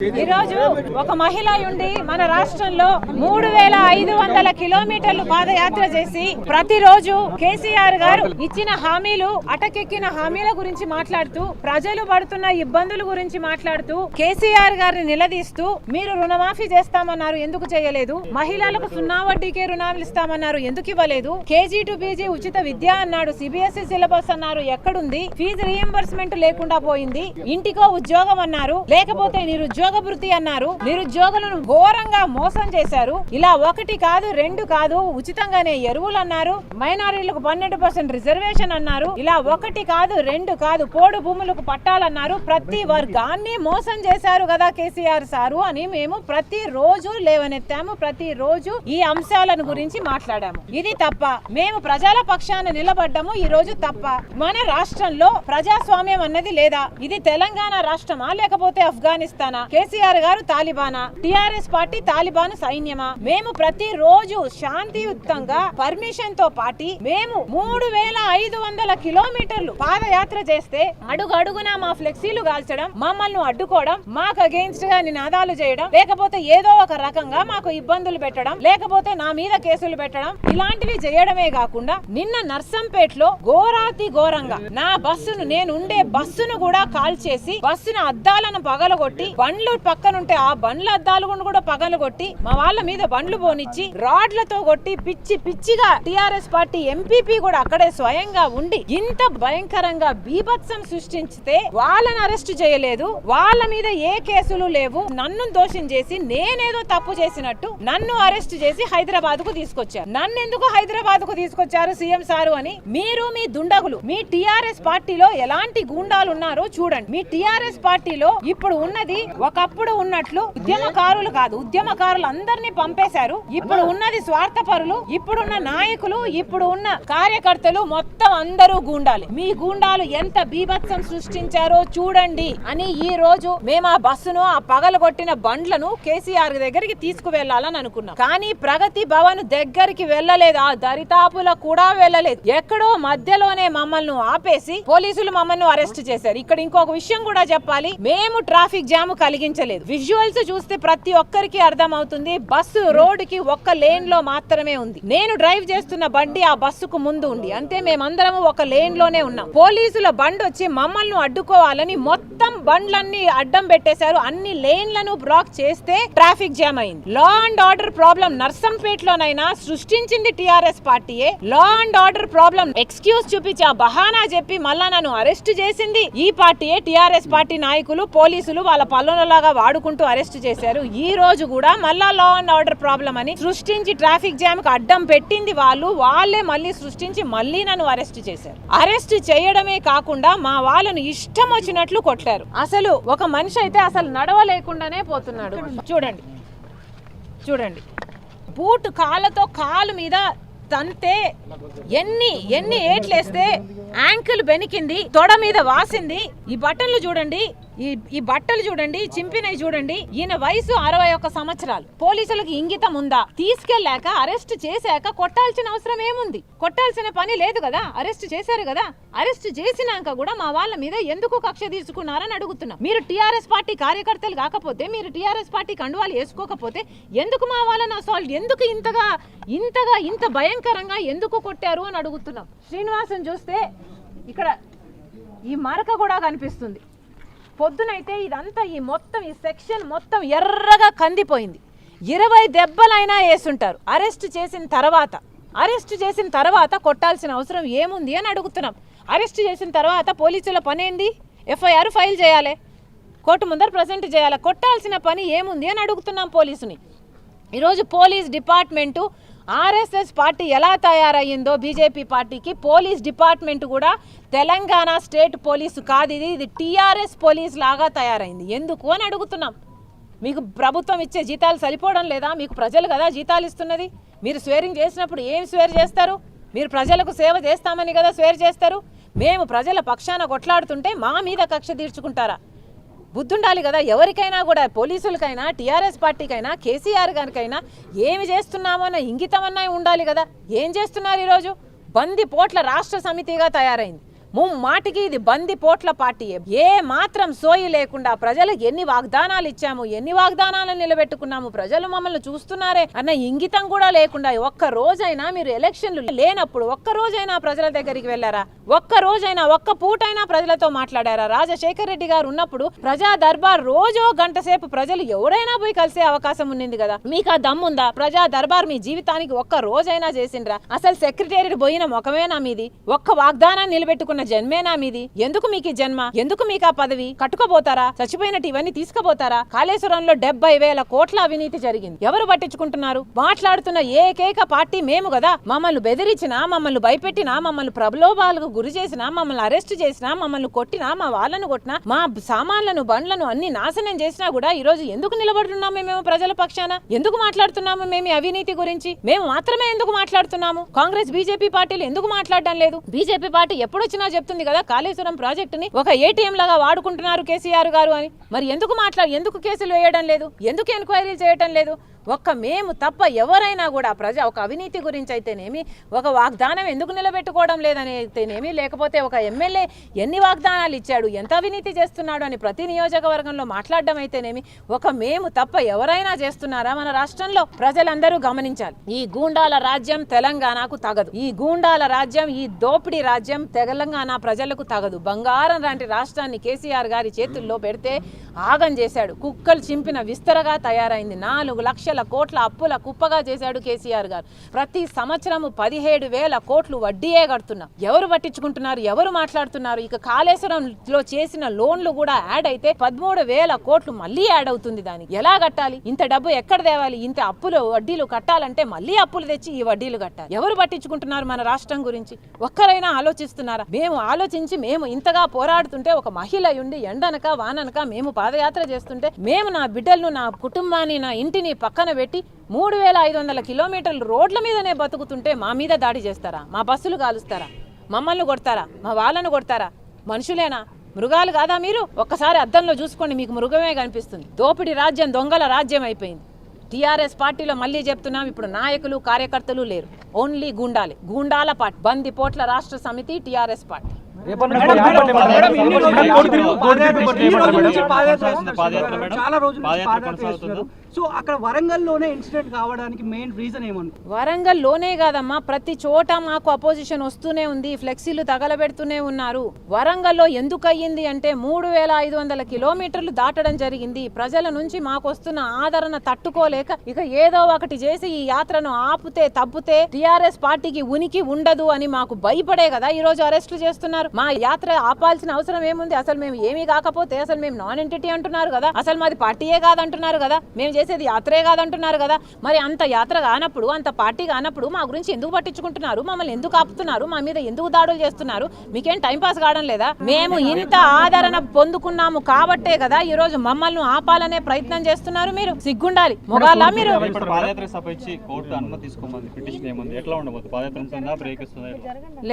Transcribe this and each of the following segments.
ఈరోజు ఒక మహిళ ఉండి మన రాష్ట్రంలో మూడు వేల ఐదు వందల కిలోమీటర్లు పాదయాత్ర చేసి ప్రతిరోజు కేసీఆర్ గారు ఇచ్చిన హామీలు అటకెక్కిన హామీల గురించి మాట్లాడుతూ ప్రజలు పడుతున్న ఇబ్బందుల గురించి మాట్లాడుతూ కేసీఆర్ గారిని నిలదీస్తూ మీరు రుణమాఫీ చేస్తామన్నారు ఎందుకు చేయలేదు? మహిళలకు సున్నా వడ్డీకే రుణాలు ఇస్తామన్నారు ఎందుకు ఇవ్వలేదు? కేజీ టు పీజీ ఉచిత విద్య అన్నాడు సిబిఎస్ఈ సిలబస్ అన్నారు ఎక్కడుంది? ఫీజు రీఎంబర్స్మెంట్ లేకుండా పోయింది ఇంటికో ఉద్యోగం అన్నారు లేకపోతే నిరుద్యోగ వృత్తి అన్నారు. నిరుద్యోగులను ఘోరంగా మోసం చేశారు. ఇలా ఒకటి కాదు రెండు కాదు ఉచితంగానే ఎరువులు అన్నారు. మైనారిటీలకు పన్నెండు పర్సెంట్ రిజర్వేషన్ అన్నారు. ఇలా ఒకటి కాదు రెండు కాదు పోడు భూములకు పట్టాలన్నారు. ప్రతి వర్గాన్ని మోసం చేశారు కదా కేసీఆర్ సారు అని మేము ప్రతి రోజు లేవనెత్తాము. ప్రతి రోజు ఈ అంశాలను గురించి మాట్లాడాము. ఇది తప్ప మేము ప్రజల పక్షాన నిలబడ్డము ఈ రోజు తప్ప. మన రాష్ట్రంలో ప్రజాస్వామ్యం అన్నది లేదా? ఇది తెలంగాణ రాష్ట్రమా లేకపోతే ఆఫ్ఘనిస్తానా? కేసీఆర్ గారు తాలిబానా. టిఆర్ఎస్ పార్టీ తాలిబాన్ సైన్యమా? మేము ప్రతి రోజు శాంతియుతంగా పర్మిషన్తో పాటి మేము మూడు వేల ఐదు వందల కిలోమీటర్లు పాదయాత్ర చేస్తే అడుగు అడుగున మా ఫ్లెక్సీలు కాల్చడం మమ్మల్ని అడ్డుకోవడం మాకు అగేన్స్ట్గా నినాదాలు చేయడం లేకపోతే ఏదో ఒక రకంగా మాకు ఇబ్బందులు పెట్టడం లేకపోతే నా మీద కేసులు పెట్టడం ఇలాంటివి చేయడమే కాకుండా నిన్న నర్సంపేటలో ఘోరాతి ఘోరంగా నా బస్సును నేను ఉండే బస్సును కూడా కాల్ చేసి బస్సును అద్దాలను పగలగొట్టి బండ్లు పక్కన ఉంటే ఆ బండ్ల అద్దాలు కూడా పగలగొట్టి మా వాళ్ళ మీద బండ్లు పోనిచ్చి రాడ్లతో కొట్టి పిచ్చి పిచ్చిగా టిఆర్ఎస్ పార్టీ ఎంపీపీ కూడా అక్కడే స్వయంగా ఉండి ఇంత భయంకరంగా బీభత్సం సృష్టించితే వాళ్ళని అరెస్ట్ చేయలేదు. వాళ్ళ మీద ఏ కేసులు లేవు. నన్ను దోషం చేసి నేనేదో తప్పు చేసినట్టు నన్ను అరెస్ట్ చేసి హైదరాబాద్కు తీసుకొచ్చారు. నన్ను ఎందుకు హైదరాబాద్కు తీసుకొచ్చారు సీఎం సారు అని? మీరు మీ దుండగులు మీ టిఆర్ఎస్ పార్టీలో ఎలాంటి గూండాలు ఉన్నారో చూడండి. మీ టిఆర్ఎస్ పార్టీలో ఇప్పుడు ఉన్నది ఒక ఒకప్పుడు ఉన్నట్లు ఉద్యమకారులు కాదు ఉద్యమకారులు అందరినీ పంపేశారు. ఇప్పుడు ఉన్నది స్వార్థపరులు ఇప్పుడున్న నాయకులు ఇప్పుడు ఉన్న కార్యకర్తలు మొత్తం అందరూ గూండాలి. మీ గూండాలు ఎంత బీభత్సం సృష్టించారో చూడండి అని ఈ రోజు మేము ఆ బస్సును ఆ పగలగొట్టిన బండ్లను కేసీఆర్ దగ్గరికి తీసుకువెళ్ళాలని అనుకున్నాం. కానీ ప్రగతి భవన్ దగ్గరికి వెళ్ళలేదు ఆ దరితాపుల కూడా వెళ్ళలేదు. ఎక్కడో మధ్యలోనే మమ్మల్ని ఆపేసి పోలీసులు మమ్మల్ని అరెస్ట్ చేశారు. ఇక్కడ ఇంకొక విషయం కూడా చెప్పాలి. మేము ట్రాఫిక్ జామ్ కలిగించలేదు విజువల్స్ చూస్తే ప్రతి ఒక్కరికి అర్థం అవుతుంది బస్సు రోడ్కి ఒక్క లేన్లో మాత్రమే ఉంది. నేను డ్రైవ్ చేస్తున్న బండి ఆ బస్సుకు ముందు ఉంది. అంతే మేమందరం ఒక లేన్లోనే ఉన్నాం. పోలీసుల బండి వచ్చి మమ్మల్ని అడ్డుకోవాలని మొత్తం బండ్లన్నీ అడ్డం పెట్టేశారు. అన్ని లేన్లను బ్లాక్ చేస్తే ట్రాఫిక్ జామ్ అయింది. లా అండ్ ఆర్డర్ ప్రాబ్లం నర్సంపేటలోనైనా సృష్టించింది టిఆర్ఎస్ పార్టీయే. Law and order problem excuse చూపించి ఆ బహానా చెప్పి మళ్ళా నన్ను అరెస్ట్ చేసింది. ఈ పార్టీయే టిఆర్ఎస్ పార్టీ నాయకులు పోలీసులు వాళ్ళ లాగా వాడుకుంటూ అరెస్ట్ చేశారు. ఈ రోజు కూడా మళ్ళా లా అండ్ ఆర్డర్ ప్రాబ్లం అని సృష్టించి ట్రాఫిక్ జామ్కు అడ్డం పెట్టింది వాళ్ళు. వాళ్ళే మళ్ళీ సృష్టించి మళ్ళీ నన్ను అరెస్ట్ చేశారు. అరెస్ట్ చేయడమే కాకుండా మా వాళ్ళను ఇష్టం వచ్చినట్లు కొట్టారు. అసలు ఒక మనిషి అయితే అసలు నడవలేకుండానే పోతున్నాడు. చూడండి. చూడండి. బూట్ కాళ్ళతో కాలు మీద తంతే ఎన్ని ఎన్ని ఏట్లేస్తే యాంకిల్ బెనికింది తొడ మీద వాసింది. ఈ బట్టలు చూడండి. ఈ ఈ బట్టలు చూడండి చింపినవి చూడండి. ఈయన వయసు అరవై ఒక్క సంవత్సరాలు. పోలీసులకు ఇంగితం ఉందా? తీసుకెళ్ళాక అరెస్ట్ చేశాక కొట్టాల్సిన అవసరం ఏముంది? కొట్టాల్సిన పని లేదు కదా? అరెస్ట్ చేశారు కదా? అరెస్ట్ చేసినాక కూడా మా వాళ్ళ మీద ఎందుకు కక్ష తీసుకున్నారని అడుగుతున్నా. మీరు టిఆర్ఎస్ పార్టీ కార్యకర్తలు కాకపోతే మీరు టిఆర్ఎస్ పార్టీ కండువాలు వేసుకోకపోతే ఎందుకు మా వాళ్ళని అసాల్ట్? ఎందుకు ఇంతగా ఇంతగా ఇంత భయంకరంగా ఎందుకు కొట్టారు అని అడుగుతున్నాం. శ్రీనివాసన్ చూస్తే ఇక్కడ ఈ మరక కూడా కనిపిస్తుంది. పొద్దునైతే ఇదంతా ఈ మొత్తం ఈ సెక్షన్ మొత్తం ఎర్రగా కందిపోయింది. ఇరవై దెబ్బలైనా వేసుంటారు. అరెస్ట్ చేసిన తర్వాత అరెస్ట్ చేసిన తర్వాత కొట్టాల్సిన అవసరం ఏముంది అని అడుగుతున్నాం. అరెస్ట్ చేసిన తర్వాత పోలీసుల పని ఏంది ఎఫ్ఐఆర్ ఫైల్ చేయాలి. కోర్టు ముందర ప్రజెంట్ చేయాలి? కొట్టాల్సిన పని ఏముంది అని అడుగుతున్నాం పోలీసుని. ఈరోజు పోలీస్ డిపార్ట్మెంటు ఆర్ఎస్ఎస్ పార్టీ ఎలా తయారయ్యిందో బీజేపీ పార్టీకి పోలీస్ డిపార్ట్మెంట్ కూడా తెలంగాణ స్టేట్ పోలీసు కాదు ఇది ఇది టీఆర్ఎస్ పోలీస్ లాగా తయారైంది. ఎందుకు అని అడుగుతున్నాం. మీకు ప్రభుత్వం ఇచ్చే జీతాలు సరిపోవడం లేదా? మీకు ప్రజలు కదా జీతాలు ఇస్తున్నది. మీరు స్వేరింగ్ చేసినప్పుడు ఏం స్వేర్ చేస్తారు? మీరు ప్రజలకు సేవ చేస్తామని కదా స్వేర్ చేస్తారు. మేము ప్రజల పక్షాన కొట్లాడుతుంటే మా మీద కక్ష తీర్చుకుంటారా? బుద్ధుండాలి కదా. ఎవరికైనా కూడా పోలీసులకైనా టీఆర్ఎస్ పార్టీకైనా కేసీఆర్ గారికైనా ఏమి చేస్తున్నామో అన్న ఇంగితం అన్నా ఉండాలి కదా. ఏం చేస్తున్నారు ఈరోజు? బంది పోట్ల రాష్ట్ర సమితిగా తయారైంది. ముమ్మాటికి ఇది బంది పోట్ల పార్టీ. ఏ మాత్రం సోయి లేకుండా ప్రజలకు ఎన్ని వాగ్దానాలు ఇచ్చాము ఎన్ని వాగ్దానాలను నిలబెట్టుకున్నాము ప్రజలు మమ్మల్ని చూస్తున్నారే అన్న ఇంగితం కూడా లేకుండా ఒక్క రోజైనా మీరు ఎలక్షన్లు లేనప్పుడు ఒక్క రోజైనా ప్రజల దగ్గరికి వెళ్ళారా? ఒక్క రోజైనా ఒక్క పూటైనా ప్రజలతో మాట్లాడారా? రాజశేఖర్ రెడ్డి గారు ఉన్నప్పుడు ప్రజా దర్బార్ రోజో గంట సేపు ప్రజలు ఎవరైనా పోయి కలిసే అవకాశం ఉన్నింది కదా. మీకు ఆ దమ్ముందా ప్రజా దర్బార్ మీ జీవితానికి ఒక్క రోజైనా చేసిండ్రా? అసలు సెక్రటేరియట్ పోయిన ముఖమేనా మీది? ఒక్క వాగ్దానాన్ని నిలబెట్టుకున్న జన్మేనా మీది. ఎందుకు మీకు జన్మ? ఎందుకు మీకు ఆ పదవి? కట్టుకోబోతారా? చచ్చిపోయినట్టు ఇవన్నీ తీసుకుపోతారా? కాళేశ్వరంలో డెబ్బై వేల కోట్ల అవినీతి జరిగింది. ఎవరు పట్టించుకుంటున్నారు? మాట్లాడుతున్న ఏకైక పార్టీ మేము కదా. మమ్మల్ని బెదిరించినా మమ్మల్ని భయపెట్టినా మమ్మల్ని ప్రలోభాలకు గురి చేసినా మమ్మల్ని అరెస్ట్ చేసినా మమ్మల్ని కొట్టినా మా వాళ్ళను కొట్టినా మా సామాన్లను బండ్లను అన్ని నాశనం చేసినా కూడా ఈ రోజు ఎందుకు నిలబడుతున్నాము మేము ప్రజల పక్షాన? ఎందుకు మాట్లాడుతున్నాము మేము అవినీతి గురించి? మేము మాత్రమే ఎందుకు మాట్లాడుతున్నాము? కాంగ్రెస్ బీజేపీ పార్టీలు ఎందుకు మాట్లాడడం లేదు? బీజేపీ పార్టీ ఎప్పుడొచ్చినా చెప్తుంది కదా కాళేశ్వరం ప్రాజెక్టుని ఒక ఏటీఎం లాగా వాడుకుంటున్నారు కేసీఆర్ గారు అని. మరి ఎందుకు మాట్లాడు ఎందుకు కేసులు వేయడం లేదు? ఎందుకు ఎంక్వైరీలు చేయడం లేదు? ఒక్క మేము తప్ప ఎవరైనా కూడా ప్రజ ఒక అవినీతి గురించి అయితేనేమి ఒక వాగ్దానం ఎందుకు నిలబెట్టుకోవడం లేదని అయితేనేమి లేకపోతే ఒక ఎమ్మెల్యే ఎన్ని వాగ్దానాలు ఇచ్చాడు ఎంత అవినీతి చేస్తున్నాడు అని ప్రతి నియోజకవర్గంలో మాట్లాడడం అయితేనేమి ఒక మేము తప్ప ఎవరైనా చేస్తున్నారా మన రాష్ట్రంలో? ప్రజలందరూ గమనించాలి. ఈ గూండాల రాజ్యం తెలంగాణకు తగదు. ఈ గూండాల రాజ్యం ఈ దోపిడీ రాజ్యం తెలంగాణ ప్రజలకు తగదు. బంగారం లాంటి రాష్ట్రాన్ని కేసీఆర్ గారి చేతుల్లో పెడితే ఆగం చేశాడు. కుక్కలు చింపిన విస్తరగా తయారైంది. నాలుగు లక్షల కోట్ల అప్పుల కుప్పగా చేశాడు కేసీఆర్ గారు. ప్రతి సంవత్సరము పదిహేడు వేల కోట్లు వడ్డీయే కడుతున్నాం. ఎవరు పట్టించుకుంటున్నారు? ఎవరు మాట్లాడుతున్నారు? ఇక కాళేశ్వరంలో చేసిన లోన్లు కూడా యాడ్ అయితే పదమూడు వేల కోట్లు మళ్ళీ యాడ్ అవుతుంది దానికి. ఎలా కట్టాలి? ఇంత డబ్బు ఎక్కడ తేవాలి? ఇంత అప్పులు వడ్డీలు కట్టాలంటే మళ్ళీ అప్పులు తెచ్చి ఈ వడ్డీలు కట్టాలి. ఎవరు పట్టించుకుంటున్నారు మన రాష్ట్రం గురించి? ఒక్కరైనా ఆలోచిస్తున్నారా? మేము ఆలోచించి మేము ఇంతగా పోరాడుతుంటే ఒక మహిళ ఉండి ఎండనక వాననక మేము పాదయాత్ర చేస్తుంటే మేము నా బిడ్డలను నా కుటుంబాన్ని నా ఇంటిని పక్కన పెట్టి మూడు వేల ఐదు వందల కిలోమీటర్లు రోడ్ల మీదనే బతుకుతుంటే మా మీద దాడి చేస్తారా? మా బస్సులు కాలుస్తారా? మమ్మల్ని కొడతారా? మా వాళ్ళను కొడతారా? మనుషులేనా? మృగాలు కాదా మీరు? ఒక్కసారి అద్దంలో చూసుకోండి మీకు మృగమే కనిపిస్తుంది. దోపిడి రాజ్యం దొంగల రాజ్యం అయిపోయింది. టీఆర్ఎస్ పార్టీలో మళ్ళీ చెప్తున్నాం ఇప్పుడు నాయకులు కార్యకర్తలు లేరు. ఓన్లీ గూండాలి. గూండాల పార్టీ. బంది పోట్ల రాష్ట్ర సమితి టీఆర్ఎస్ పార్టీ. చాలా రోజుల సో అక్కడ వరంగల్లోనే ఇన్సిడెంట్ కావడానికి మెయిన్ రీజన్ ఏమను వరంగల్లోనే కాదమ్మా ప్రతి చోట మాకు అపోజిషన్ వస్తూనే ఉంది ఫ్లెక్సీలు తగలబెడుతూనే ఉన్నారు. వరంగల్లో ఎందుకు అయ్యింది అంటే మూడు వేల ఐదు వందల కిలోమీటర్లు దాటడం జరిగింది. ప్రజల నుంచి మాకు వస్తున్న ఆదరణ తట్టుకోలేక ఇక ఏదో ఒకటి చేసి ఈ యాత్రను ఆపుతే తప్పితే టిఆర్ఎస్ పార్టీకి ఉనికి ఉండదు అని మాకు భయపడే కదా ఈ రోజు అరెస్టులు చేస్తున్నారు. మా యాత్ర ఆపాల్సిన అవసరం ఏముంది? అసలు మేము ఏమీ కాకపోతే అసలు మేము నాన్ ఎంటిటీ అంటున్నారు కదా. అసలు మాది పార్టీయే కాదంటున్నారు కదా. మేము చేసేది యాత్రే కాదంటున్నారు కదా. మరి అంత యాత్ర కానప్పుడు అంత పార్టీ కానప్పుడు మా గురించి ఎందుకు పట్టించుకుంటున్నారు? మమ్మల్ని ఎందుకు ఆపుతున్నారు? మా మీద ఎందుకు దాడులు చేస్తున్నారు? మీకేం టైం పాస్ కావడం లేదా? మేము ఇంత ఆదరణ పొందుకున్నాము కాబట్టే కదా ఈ రోజు మమ్మల్ని ఆపాలనే ప్రయత్నం చేస్తున్నారు మీరు. సిగ్గుండాలి. మొగాలా మీరు?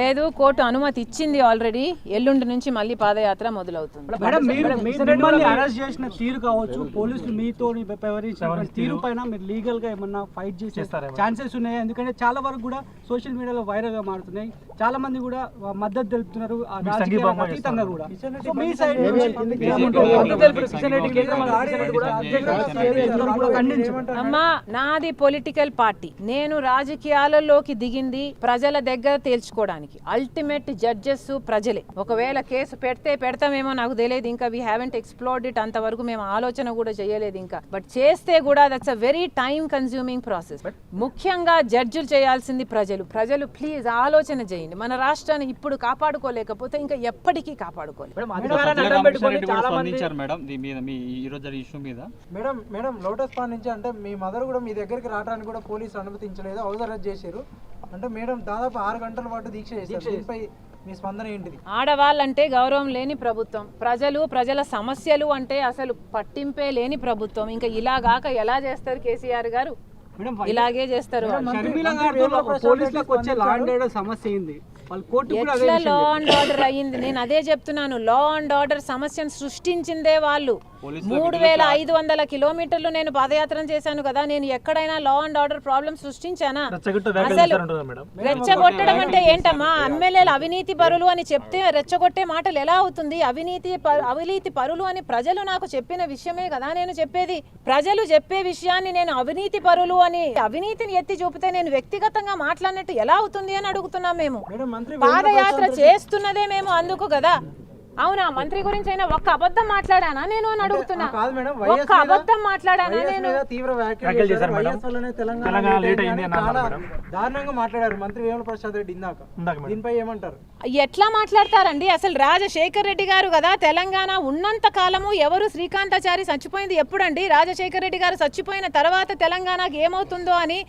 లేదు కోర్టు అనుమతి ఇచ్చింది ఆల్రెడీ ఎల్లుండి నుంచి మళ్ళీ పాదయాత్ర మొదలవుతుంది. మేడం మీరు మీ- మిమ్మల్ని అరెస్ట్ చేసిన తీరు కావచ్చు పోలీసులు మీతో వ్యవహరించిన తీరు పైన మీరు లీగల్గా ఏమన్నా ఫైట్ చేసే ఛాన్సెస్ ఉన్నాయి? ఎందుకంటే చాలా వరకు కూడా సోషల్ మీడియాలో వైరల్గా మారుతున్నాయి. చాలా మంది కూడా మద్దతు తెలుపుతున్నారు. ఆ రాజకీయాలకు అతీతంగా కూడా. సో మీ సైడ్ అమ్మా నాది పొలిటికల్ పార్టీ నేను రాజకీయాలలోకి దిగింది ప్రజల దగ్గర తేల్చుకోవడానికి. అల్టిమేట్ జడ్జెస్ ప్రజలే. ఒకవేళ కేసు పెడితే పెడతామేమో నాకు తెలియదు ఇంకా వీ హ్యావెంట్ ఎక్స్ప్లోర్డ్ ఇట్ అంతవరకు మేము ఆలోచన కూడా చేయలేదు ఇంకా. బట్ చేస్తే కూడా that's a very time consuming process ముఖ్యంగా జడ్జిలు చేయాల్సింది ప్రజలు. ప్రజలు ప్లీజ్ ఆలోచన చేయండి. మన రాష్ట్రాన్ని ఇప్పుడు కాపాడుకోలేకపోతే ఇంకా ఎప్పటికీ కాపాడుకోలేదు madam madam. Madam Lotus Pond నుంచి అంటే మీ మదర్ కూడా మీ దగ్గరికి రావడానికి కూడా పోలీసు అనుమతించలేదు హౌస్ అరెస్ట్ చేశారు. అంటే మేడం దాదాపు ఆరు గంటల పాటు దీక్ష చేశారు. దీనిపై మీ స్పందన ఏంటిది? ఆడవాళ్ళంటే గౌరవం లేని ప్రభుత్వం. ప్రజలు ప్రజల సమస్యలు అంటే అసలు పట్టింపే లేని ప్రభుత్వం. ఇంకా ఇలాగాక ఎలా చేస్తారు కేసీఆర్ గారు? ఇలాగే చేస్తారు. ఎట్లా లా అండ్ ఆర్డర్ అయ్యింది? నేను అదే చెప్తున్నాను. లా అండ్ ఆర్డర్ సమస్యను సృష్టించిందే వాళ్ళు. మూడు వేల ఐదు వందల కిలోమీటర్లు నేను పాదయాత్ర చేశాను కదా నేను ఎక్కడైనా లా అండ్ ఆర్డర్ ప్రాబ్లం సృష్టించానా? అసలు రెచ్చగొట్టడం అంటే ఏంటమ్మా? ఎమ్మెల్యేలు అవినీతి పరులు అని చెప్తే రెచ్చగొట్టే మాటలు ఎలా అవుతుంది? అవినీతి ప- అవినీతి పరులు అని ప్రజలు నాకు చెప్పిన విషయమే కదా నేను చెప్పేది. ప్రజలు చెప్పే విషయాన్ని నేను అవినీతి పరులు అని అవినీతిని ఎత్తి చూపితే నేను వ్యక్తిగతంగా మాట్లాడినట్టు ఎలా అవుతుంది అని అడుగుతున్నాం మేము. పాదయాత్ర చేస్తున్నదే మేము అందుకు కదా. అవునా? మంత్రి గురించి అయినా ఒక్క అబద్ధం మాట్లాడానా నేను అని అడుగుతున్నా? ఒక్క అబద్ధం మాట్లాడానా నేను? తీవ్ర దారుణంగా మాట్లాడారు మంత్రి వేముల ప్రసాద్ రెడ్డి ఇందాక. దీనిపై ఏమంటారు? ఎట్లా మాట్లాడతారండి? అసలు రాజశేఖర్ రెడ్డి గారు కదా తెలంగాణ ఉన్నంత కాలము ఎవరు శ్రీకాంతాచారి చచ్చిపోయింది ఎప్పుడండి? రాజశేఖర్ రెడ్డి గారు చచ్చిపోయిన తర్వాత తెలంగాణకి ఏమవుతుందో అని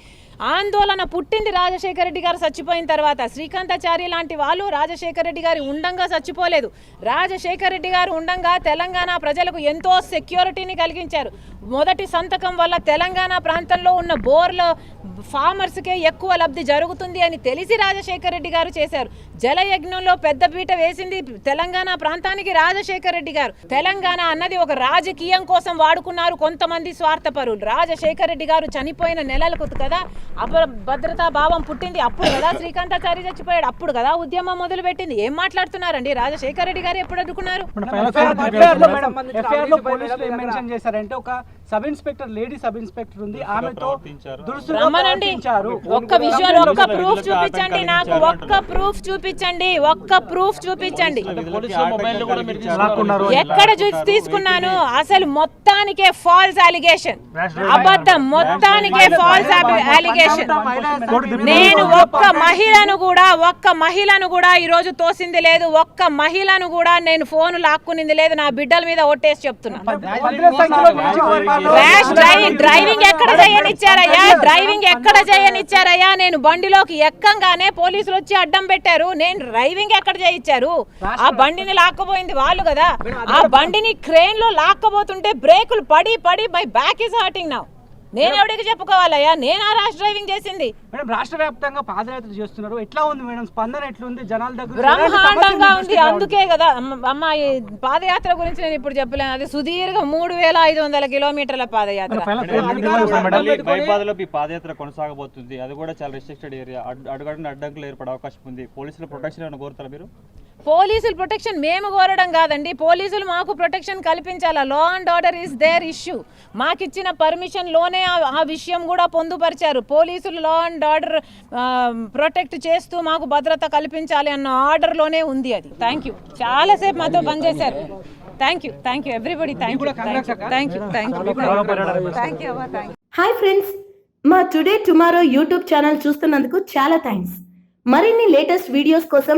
ఆందోళన పుట్టింది రాజశేఖర రెడ్డి గారు చచ్చిపోయిన తర్వాత. శ్రీకాంతాచారి లాంటి వాళ్ళు రాజశేఖర రెడ్డి గారి ఉండంగా చచ్చిపోలేదు. రాజశేఖర రెడ్డి గారు ఉండంగా తెలంగాణ ప్రజలకు ఎంతో సెక్యూరిటీని కలిగించారు. మొదటి సంతకం వల్ల తెలంగాణ ప్రాంతంలో ఉన్న బోర్ల ఫార్మర్స్కే ఎక్కువ లబ్ధి జరుగుతుంది అని తెలిసి రాజశేఖర రెడ్డి గారు చేశారు. జలయజ్ఞంలో పెద్దపీట వేసింది తెలంగాణ ప్రాంతానికి రాజశేఖర రెడ్డి గారు. తెలంగాణ అన్నది ఒక రాజకీయం కోసం వాడుకున్నారు కొంతమంది స్వార్థపరులు. రాజశేఖర రెడ్డి గారు చనిపోయిన నెలలకు కదా అప భద్రతా భావం పుట్టింది. అప్పుడు కదా శ్రీకాంతాచారి చచ్చిపోయాడు. అప్పుడు కదా ఉద్యమం మొదలు పెట్టింది ఏం మాట్లాడుతున్నారండి? రాజశేఖర రెడ్డి గారు ఎప్పుడు అడ్డుకున్నారు? మెన్షన్ చేశారంటే ఒక sub inspector lady sub inspector ఉంది. ఆమెతో రమ్మనండి. ఒక్క విజువల్ ఒక్క ప్రూఫ్ చూపించండి నాకు. ఒక్క ప్రూఫ్ చూపించండి. ఒక్క ప్రూఫ్ చూపించండి. ఎక్కడ చూసి తీసుకున్నాను? అసలు మొత్తానికే ఫాల్స్ అలిగేషన్ అబద్ధం మొత్తానికే ఫాల్స్ అలిగేషన్ నేను ఒక్క మహిళను కూడా ఒక్క మహిళను కూడా ఈ రోజు తోసింది లేదు. ఒక్క మహిళను కూడా నేను ఫోన్ లాక్కునింది లేదు. నా బిడ్డల మీద ఒట్టేసి చెప్తున్నా. ర్యాష్ డ్రైవింగ్ ఎక్కడ చేయనిచ్చారయ్యా? డ్రైవింగ్ ఎక్కడ చేయనిచ్చారయ్యా? నేను బండిలోకి ఎక్కంగానే పోలీసులు వచ్చి అడ్డం పెట్టారు. నేను డ్రైవింగ్ ఎక్కడ చేయించారు? ఆ బండిని లాక్కపోయింది వాళ్ళు కదా. ఆ బండిని క్రేన్లో లాక్కబోతుంటే బ్రేకులు పడి పడి my back is hurting now నేను ఎవరికి చెప్పుకోవాలయ్యా? నేను ఆ ర్యాష్ డ్రైవింగ్ చేసింది. మేడం రాష్ట్ర వ్యాప్తంగా పాదయాత్ర చేస్తున్నారు. ఎట్లా ఉంది మేడం? స్పందన ఎట్లుంది? జనాల దగ్గర బ్రహ్మాండంగా ఉంది. అందుకే కదా అమ్మ- ఈ పాదయాత్ర గురించి నేను ఇప్పుడు చెప్పలేను. అది సుదీర్ఘ మూడు వేల ఐదు వందల కిలోమీటర్ల పాదయాత్ర. పాదయాత్ర కొనసాగబోతుంది. అది కూడా చాలా రెస్ట్రిక్టెడ్ ఏరియా అడుగడిన అడ్డంకులు ఏర్పడే అవకాశం ఉంది. పోలీసుల ప్రొటెక్షన్ ఏమైనా కోరుతారా మీరు? పోలీసులు ప్రొటెక్షన్ మేము కోరడం కాదండి. పోలీసులు మాకు protection కల్పించాలా? Law and order is their issue మాకు ఇచ్చిన పర్మిషన్లోనే ఆ- విషయం కూడా పొందుపరిచారు. పోలీసులు లా అండ్ ఆర్డర్ ప్రొటెక్ట్ చేస్తూ మాకు భద్రత కల్పించాలి అన్న ఆర్డర్లోనే ఉంది అది. థ్యాంక్ యూ చాలాసేపు మాతో పనిచేశారు. Thank you thank you everybody thank you thank thank you thank you thank you hi friends మా టుడే టుమారో యూట్యూబ్ ఛానల్ చూస్తున్నందుకు చాలా థ్యాంక్స్ మరిన్ని లేటెస్ట్ వీడియోస్ కోసం